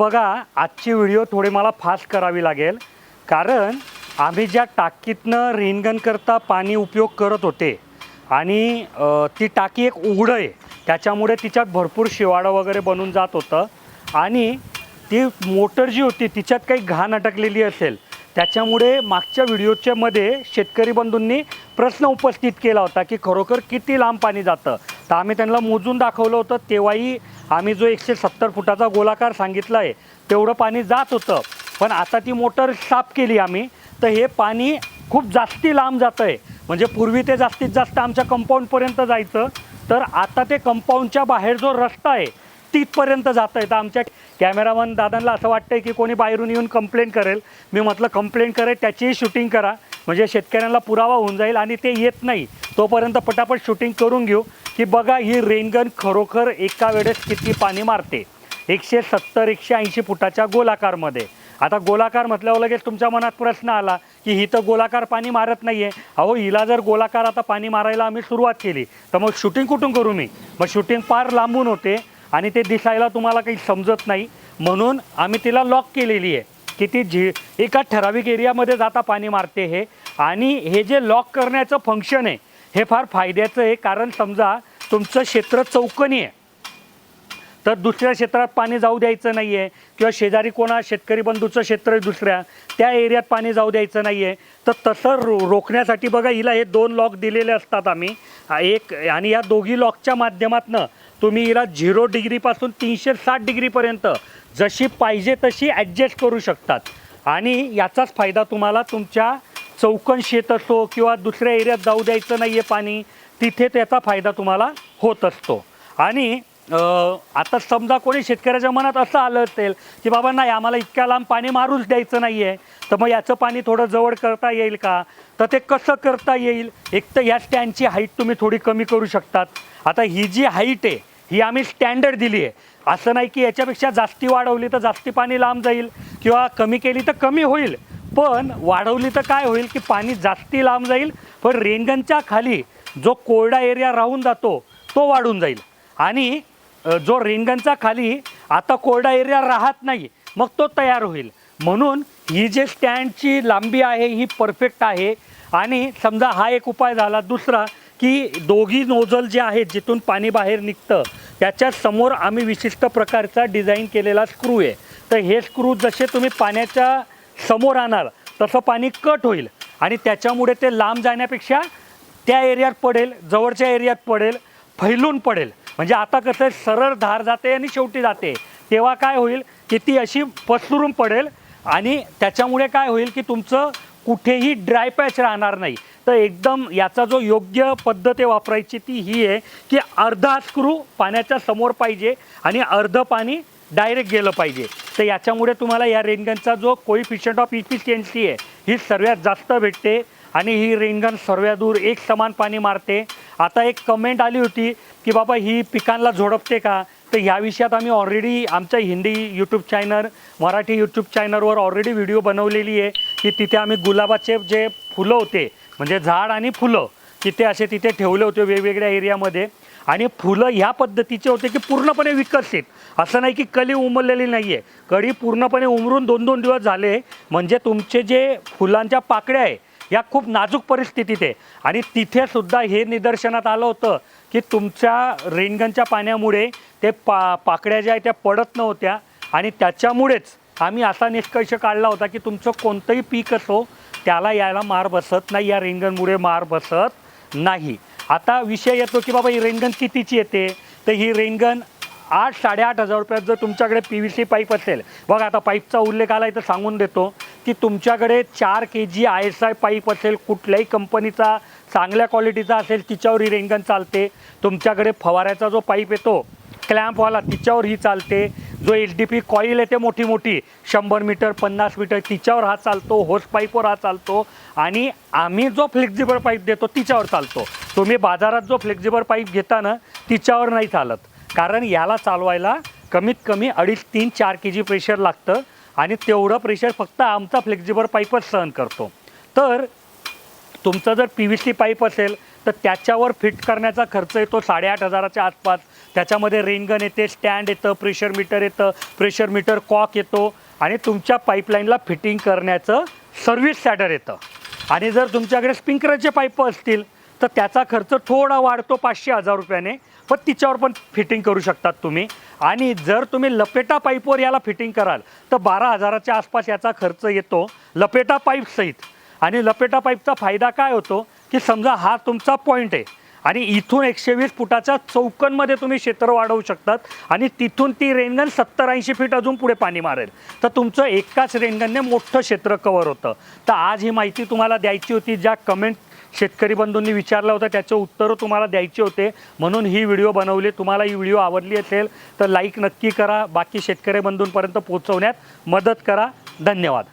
बघा आजची व्हिडिओ थोडी मला फास्ट करावी लागेल. कारण आम्ही ज्या टाकीतनं रेनगनकरता पाणी उपयोग करत होते आणि ती टाकी एक उघडं आहे त्याच्यामुळे तिच्यात भरपूर शिवाडं वगैरे बनून जात होतं. आणि ती मोटर जी होती तिच्यात काही घाण अटकलेली असेल. त्याच्यामुळे मागच्या व्हिडिओच्यामध्ये शेतकरी बंधूंनी प्रश्न उपस्थित केला होता की खरोखर किती लांब पाणी जातं. तर आम्ही त्यांना मोजून दाखवलं होतं तेव्हाही आम्ही जो एकशे सत्तर फुटाचा गोलाकार सांगितला आहे तेवढं पाणी जात होतं. पण आता ती मोटर साफ केली आम्ही तर हे पाणी खूप जास्ती लांब जातं आहे म्हणजे पूर्वी ते जास्तीत जास्त आमच्या कंपाऊंडपर्यंत जायचं तर आता ते कंपाऊंडच्या बाहेर जो रस्ता आहे तिथपर्यंत जातं आहे तर आमच्या कॅमेरामन दादांना असं वाटतं आहे की कोणी बाहेरून येऊन कंप्लेंट करेल. मी म्हटलं कंप्लेंट करेल त्याचीही शूटिंग करा. म्हणजे शेतकऱ्यांना पुरावा होऊन जाईल आणि ते येत नाही. तोपर्यंत पटापट शूटिंग करून घेऊ की बघा ही रेनगन खरोखर एका वेळेस किती पाणी मारते. एकशे सत्तर एकशे ऐंशी फुटाच्या गोलाकारमध्ये. आता गोलाकार म्हटल्यावर लगेच तुमच्या मनात प्रश्न आला की ही तर गोलाकार पाणी मारत नाही आहे अहो हिला जर गोलाकार आता पाणी मारायला आम्ही सुरुवात केली तर मग शूटिंग कुठून करू मी? मग शूटिंग फार लांबून होते आणि ते दिसायला तुम्हाला काही समजत नाही. म्हणून आम्ही तिला लॉक केलेली आहे. की ती झी एका ठराविक एरियामध्ये जाता पाणी मारते हे. आणि हे जे लॉक करण्याचं फंक्शन आहे हे फार फायद्याचं आहे. कारण समजा तुमचं क्षेत्र चौकनी आहे. तर दुसऱ्या क्षेत्रात पाणी जाऊ द्यायचं नाही आहे किंवा शेजारी कोणा शेतकरी बंधूचं क्षेत्र दुसऱ्या त्या एरियात पाणी जाऊ द्यायचं नाही आहे तर तसं रो रोखण्यासाठी बघा हिला हे दोन लॉक दिलेले असतात आम्ही. एक आणि या दोघी लॉकच्या माध्यमातनं तुम्ही हिला झिरो डिग्रीपासून तीनशे साठ डिग्रीपर्यंत जशी पाहिजे तशी ॲडजस्ट करू शकतात. आणि याचाच फायदा तुम्हाला तुमच्या चौकन शेत असो किंवा दुसऱ्या एरियात जाऊ द्यायचं नाही आहे पाणी तिथे त्याचा फायदा तुम्हाला होत असतो. आणि आता समजा कोणी शेतकऱ्याच्या मनात असं आलं असेल की बाबा नाही आम्हाला इतक्या लांब पाणी मारूच द्यायचं नाही आहे तर मग याचं पाणी थोडं जवळ करता येईल का? तर ते कसं करता येईल? एक तर या स्टँडची हाईट तुम्ही थोडी कमी करू शकतात. आता ही जी हाईट आहे ही आम्ही स्टँडर्ड दिली आहे असं नाही की याच्यापेक्षा जास्ती वाढवली तर जास्ती पाणी लांब जाईल किंवा कमी केली तर कमी होईल. पण वाढवली तर काय होईल की पाणी जास्ती लांब जाईल पण रेनगनच्या खाली जो कोरडा एरिया राहून जातो तो वाढून जाईल. आणि जो रेनगनचा खाली आता कोरडा एरिया राहत नाही मग तो तयार होईल. म्हणून ही जे स्टँडची लांबी आहे ही परफेक्ट आहे. आणि समजा हा एक उपाय झाला. दुसरा की दोघी नोझल जे आहेत जिथून पाणी बाहेर निघतं त्याच्यासमोर आम्ही विशिष्ट प्रकारचा डिझाईन केलेला स्क्रू आहे. तर हे स्क्रू जसे तुम्ही पाण्याच्या समोर आणाल तसं पाणी कट होईल आणि त्याच्यामुळे ते लांब जाण्यापेक्षा त्या एरियात पडेल जवळच्या एरियात पडेल फैलून पडेल. म्हणजे आता कसं आहे, सरळ धार जाते आणि शेवटी जाते. तेव्हा काय होईल की ती अशी पसरून पडेल आणि त्याच्यामुळे काय होईल की तुमचं कुठेही ड्राय पॅच राहणार नाही. तर एकदम याचा जो योग्य पद्धत वापरायची ती ही आहे की अर्धा स्क्रू पाण्याच्या समोर पाहिजे आणि अर्ध पाणी डायरेक्ट गेलं पाहिजे. तर याच्यामुळे तुम्हाला या रेनगनचा जो कोइफिशियंट ऑफ इफिशियन्सी आहे ही सर्वात जास्त भेटते आणि ही रेनगन सर्वात दूर एक समान पाणी मारते. आता एक कमेंट आली होती की बाबा ही पिकांना झोडपते का? तर ह्या विषयात आम्ही ऑलरेडी आमच्या Hindi YouTube channel Marathi YouTube चॅनलवर ऑलरेडी व्हिडिओ बनवलेली आहे की तिथे आम्ही गुलाबाचे जे फुलं होते म्हणजे झाड आणि फुलं तिथे असे तिथे ठेवले होते वेगवेगळ्या एरियामध्ये आणि फुलं ह्या पद्धतीचे होते की पूर्णपणे विकसित. असं नाही की कली उमरलेली नाही आहे कळी पूर्णपणे उमरून दोन दोन दिवस झाले. म्हणजे तुमचे जे फुलांच्या पाकळ्या आहे या खूप नाजूक परिस्थितीत आहे. आणि तिथेसुद्धा हे निदर्शनात आलं होतं की तुमच्या रेनगनच्या पाण्यामुळे ते पा पाकड्या ज्या आहेत त्या पडत नव्हत्या आणि त्याच्यामुळेच आम्ही असा निष्कर्ष काढला होता की तुमचं कोणतंही पीक असो त्याला यायला मार बसत नाही या रेनगनमुळे मार बसत नाही. आता विषय येतो की बाबा ही रेनगन कितीची येते? तर ही रेनगन आठ साडेआठ हजार रुपयात जर तुमच्याकडे पी व्ही सी पाईप असेल. बघा आता पाईपचा उल्लेख आला तर सांगून देतो. की तुमच्याकडे चार K G I S I pipe असेल कुठल्याही कंपनीचा चांगल्या क्वालिटीचा असेल तिच्यावर ही रेनगन चालते. तुमच्याकडे फवाऱ्याचा जो पाईप येतो क्लॅम्पवाला तिच्यावर ही चालते. जो एच डी पी कॉईल येते मोठी मोठी शंभर मीटर पन्नास मीटर तिच्यावर हा चालतो होस पाईपवर हा चालतो. आणि आम्ही जो फ्लेक्झिबल पाईप देतो तिच्यावर चालतो. तुम्ही बाजारात जो फ्लेक्झिबल पाईप घेता ना तिच्यावर नाही चालत. कारण याला चालवायला कमीत कमी अडीच तीन चार के जी प्रेशर लागतं. आणि तेवढं प्रेशर फक्त आमचा फ्लेक्झिबल पाईपच सहन करतो. तर तुमचं जर पी व्ही सी पाईप असेल तर त्याच्यावर फिट करण्याचा खर्च येतो साडेआठ हजाराच्या आसपास. त्याच्यामध्ये रेनगन येते स्टँड येतं प्रेशर मीटर येतं प्रेशर मीटर कॉक येतो आणि तुमच्या पाईपलाईनला फिटिंग करण्याचं सर्व्हिस सॅडर येतं. आणि जर तुमच्याकडे स्प्रिंकलरचे पाईप असतील तर त्याचा खर्च थोडा वाढतो पाचशे हजार रुपयाने पण तिच्यावर पण फिटिंग करू शकतात तुम्ही. आणि जर तुम्ही लपेटा पाईपवर याला फिटिंग कराल तर बारा हजाराच्या आसपास याचा खर्च येतो लपेटा पाईपसहित आणि लपेटा पाईपचा फायदा काय होतो की समजा हा तुमचा पॉईंट आहे आणि इथून एकशे वीस फुटाच्या चौकनमध्ये तुम्ही क्षेत्र वाढवू शकतात आणि तिथून ती रेनगन सत्तर ऐंशी फीट अजून पुढे पाणी मारेल. तर तुमचं एकाच रेंगनने मोठं क्षेत्र कवर होतं. तर आज ही माहिती तुम्हाला द्यायची होती ज्या कमेंट शेतकरी बंधूंनी विचारलं होतं त्याचं उत्तरं तुम्हाला द्यायचे होते. म्हणून ही व्हिडिओ बनवली. तुम्हाला ही व्हिडिओ आवडली असेल तर लाईक नक्की करा. बाकी शेतकरी बंधूंपर्यंत पोहोचवण्यात मदत करा. धन्यवाद.